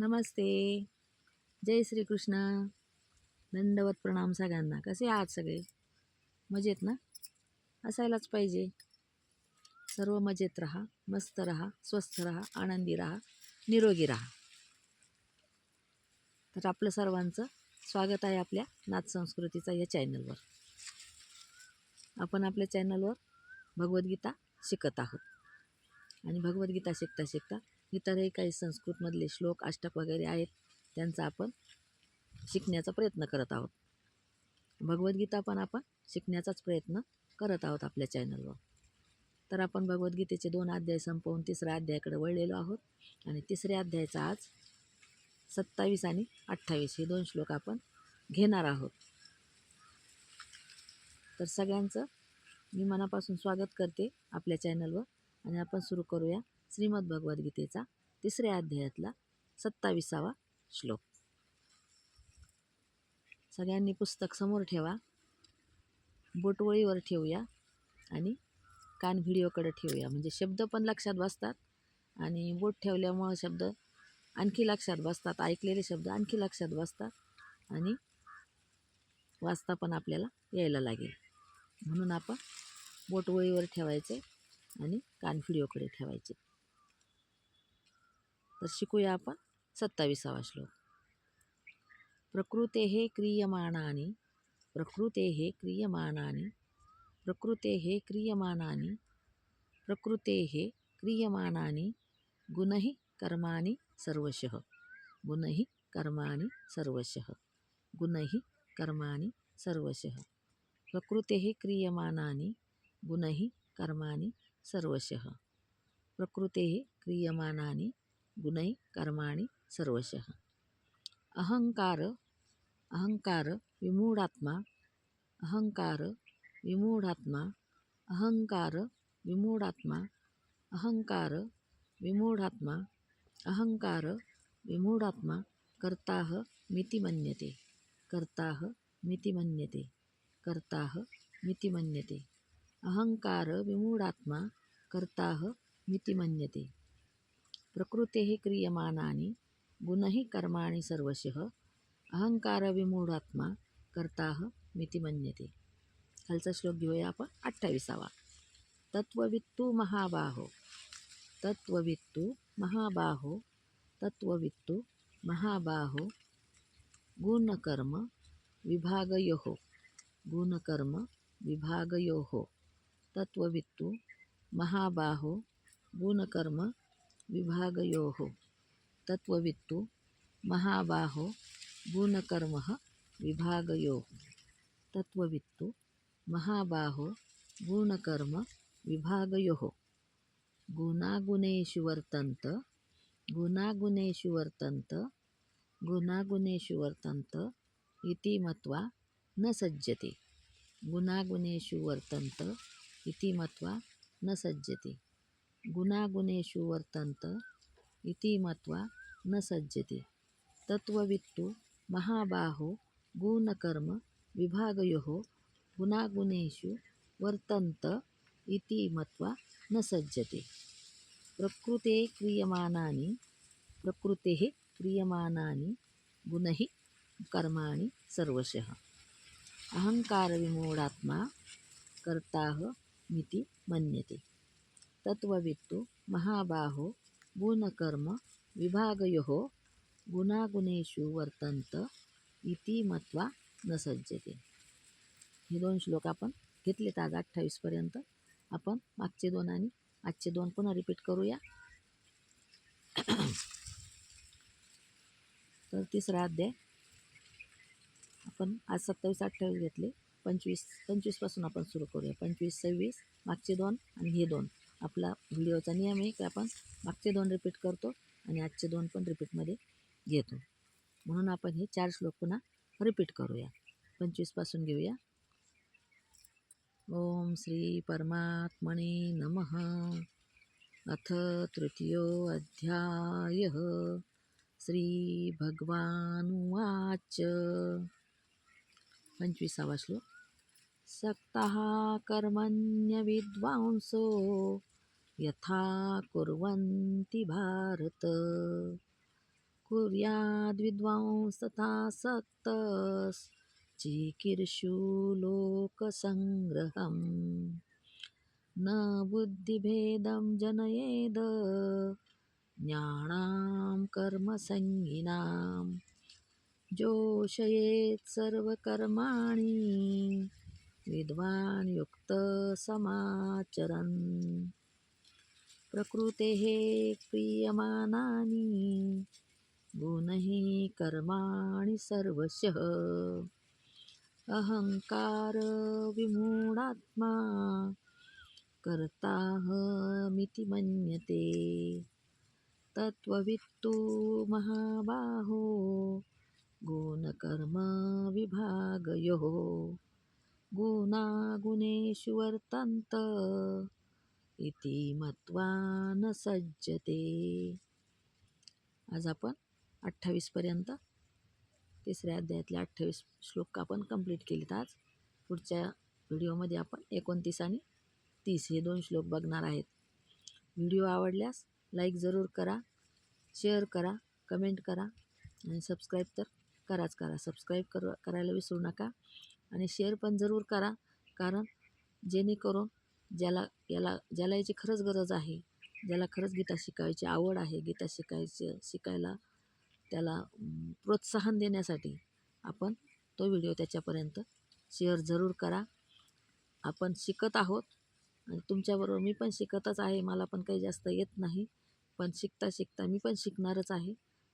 नमस्ते. जय श्रीकृष्ण. दंडवत प्रणाम सगळ्यांना. कसे आहात सगळे? मजेत ना? असायलाच पाहिजे. सर्व मजेत राहा मस्त राहा स्वस्थ राहा आनंदी राहा निरोगी राहा. तर आपलं सर्वांचं स्वागत आहे आपल्या नाथ संस्कृतीचा या चॅनलवर. आपण आपल्या चॅनलवर भगवद्गीता शिकत आहोत. आणि भगवद्गीता शिकता शिकता इतरही काही संस्कृतमधले श्लोक अष्टक वगैरे आहेत त्यांचा आपण शिकण्याचा प्रयत्न करत आहोत. भगवद्गीता पण आपण शिकण्याचाच प्रयत्न करत आहोत आपल्या चॅनलवर. तर आपण भगवद्गीतेचे दोन अध्याय संपवून तिसऱ्या अध्यायाकडे वळलेलो आहोत आणि तिसऱ्या अध्यायाचा आज सत्तावीस आणि अठ्ठावीस हे दोन श्लोक आपण घेणार आहोत. तर सगळ्यांचं मी मनापासून स्वागत करते आपल्या चॅनलवर आणि आपण सुरू करूया श्रीमद भगवद्गीतेचा तिसऱ्या अध्यायातला सत्ताविसावा श्लोक. सगळ्यांनी पुस्तक समोर ठेवा. बोटवळीवर ठेवूया आणि कान व्हिडिओकडे ठेवूया. म्हणजे शब्द पण लक्षात बसतात आणि बोट ठेवल्यामुळं शब्द आणखी लक्षात बसतात. ऐकलेले शब्द आणखी लक्षात बसतात आणि वाचता पण आपल्याला यायला लागेल. म्हणून आपण बोटवळीवर ठेवायचे आणि कान व्हिडिओकडे ठेवायचे. तर शिकूया आपण सत्तावीसावा श्लोक. प्रकृते क्रियमाणानि प्रकृते क्रियमाणानि प्रकृते क्रियमाणानि प्रकृते क्रियमाणानि गुणही कर्माणि सर्वशः गुणही कर्माणि सर्वशः गुणैः कर्माणि सर्वशः प्रकृतेः क्रियमाणानि गुणैः कर्माणि सर्वशः प्रकृतेः क्रियमाणानि गुणैः कर्माणि सर्वशः। अहंकार अहंकार विमूढात्मा। अहंकार विमूढात्मा। अहंकार विमूढात्मा। अहंकार विमूढात्मा। अहंकार विमूढात्मा। कर्ताः मिति मन्यते कर्ताः मिति मन्यते कर्ताः मिति मन्यते अहंकार विमूढात्मा। कर्ताः मिति मन्यते प्रकृतेः क्रियमाणानि गुणैः कर्माणि सर्वशः अहङ्कारविमूढात्मा कर्ताः मिति मन्यते। खालचा श्लोक घेऊया आपण अठ्ठावीसावा. तत्ववित्तू महाबाहो तत्ववित्तू महाबाहो तत्ववित्तू महाबाहो गुणकर्म विभागयोः गुणकर्म विभागयोः तत्ववित्तू महाबाहो गुणकर्म विभागयोः तत्त्ववित्तु महाबाहो गुणकर्म विभागयोः तत्त्ववित्तु महाबाहो गुणकर्म विभागयोः गुणागुणेषु वर्तन्त गुणागुणेषु वर्तन्त गुणागुणेषु वर्तन्त इति मत्वा न सज्जते। गुणागुणेषु वर्तन्त इति मत्वा न सज्जते। गुणागुणेषु वर्तन्त इति मत्वा न सज्जते। तत्त्ववित्तु महाबाहो गुणकर्म विभागयोः गुणागुणेषु वर्तन्त इति मत्वा न सज्जते। प्रकृते क्रियमाणानि प्रकृतेः क्रियमाणानि गुणैः कर्माणि सर्वशः। अहङ्कारविमूढात्मा कर्ताः मिति मन्यते। तत्ववित्तु महाबाहो गुणकर्म विभागयोः गुणागुणेषु वर्तन्त इति मत्वा न सज्जते. हे दोन श्लोक आपण घेतलेत आज अठ्ठावीसपर्यंत आपण मागचे दोन आणि आजचे दोन पुन्हा रिपीट करूया. तर तिसरा अध्याय. आपण आज सत्तावीस अठ्ठावीस घेतले. पंचवीस पंचवीसपासून आपण सुरू करूया. पंचवीस सव्वीस मागचे दोन आणि हे दोन. आपला व्हिडिओचा नियम आहे की आपण मागचे दोन रिपीट करतो आणि आजचे दोन पण रिपीटमध्ये घेतो. म्हणून आपण हे चार श्लोक पुन्हा रिपीट करूया. पंचवीसपासून घेऊया. ओम श्री परमात्मने नमः. अथ तृतीयो अध्याय. श्री भगवानुवाच. पंचवीसावा श्लोक. सक्तः कर्मण्यविद्वांसो यथा कुर्वन्ति भारत। कुर्याद्विद्वांसता सक्तश्चिकीर्षु सक्तस् लोकसङ्ग्रहम् न बुद्धिभेदं जनयेद ज्ञानां कर्मसङ्गिनां जोषयेत् सर्वकर्माणि विद्वान् युक्तसमाचरन् प्रकृतेः क्रियमाणानि गुणैः कर्माणि सर्वशः. अहङ्कारविमूढात्मा कर्ताहमिति मन्यते. तत्त्ववित्तु महाबाहो गुणकर्मविभागयोः गुणागुणेषु वर्तन्त इति मत्वा न सज्जते. आज आपण अठ्ठावीसपर्यंत तिसऱ्या अध्यायातले अठ्ठावीस श्लोक आपण कंप्लीट केलेत आज. पुढच्या व्हिडिओमध्ये आपण एकोणतीस आणि तीस हे दोन श्लोक बघणार आहेत. व्हिडिओ आवडल्यास लाईक जरूर करा शेअर करा कमेंट करा आणि सबस्क्राईब तर कराच करा. सबस्क्राईब कर करायला विसरू नका. आणि शेअर पण जरूर करा. कारण जेणेकरून ज्याला याला ज्याला याची खरंच गरज आहे ज्याला खरंच गीता शिकायची आवड आहे गीता शिकायचं शिकायला त्याला प्रोत्साहन देण्यासाठी आपण तो व्हिडिओ त्याच्यापर्यंत शेअर जरूर करा. आपण शिकत आहोत आणि तुमच्याबरोबर मी पण शिकतच आहे मला पण काही जास्त येत नाही पण शिकता शिकता मी पण शिकणारच आहे.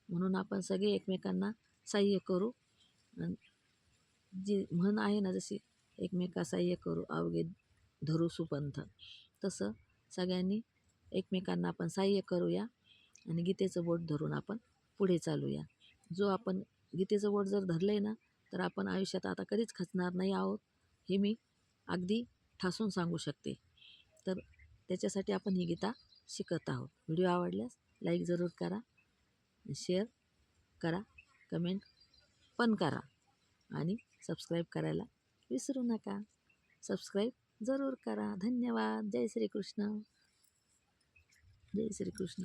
म्हणून आपण सगळे एकमेकांना सहाय्य करू. आणि जी म्हण आहे ना जशी एकमेका सहाय्य करू अवघे धरू सुपंथ तसं सगळ्यांनी एकमेकांना आपण सहाय्य करूया आणि गीतेचं बोट धरून आपण पुढे चालूया. जो आपण गीतेचं बोट जर धरलं आहे ना तर आपण आयुष्यात आता कधीच खचणार नाही आहोत हे मी अगदी ठासून सांगू शकते. तर त्याच्यासाठी आपण ही गीता शिकत आहोत. व्हिडिओ आवडल्यास लाईक जरूर करा शेअर करा कमेंट पण करा. आणि सबस्क्राईब करायला विसरू नका. सबस्क्राईब जरूर करा. धन्यवाद. जय श्रीकृष्ण. जय श्रीकृष्ण.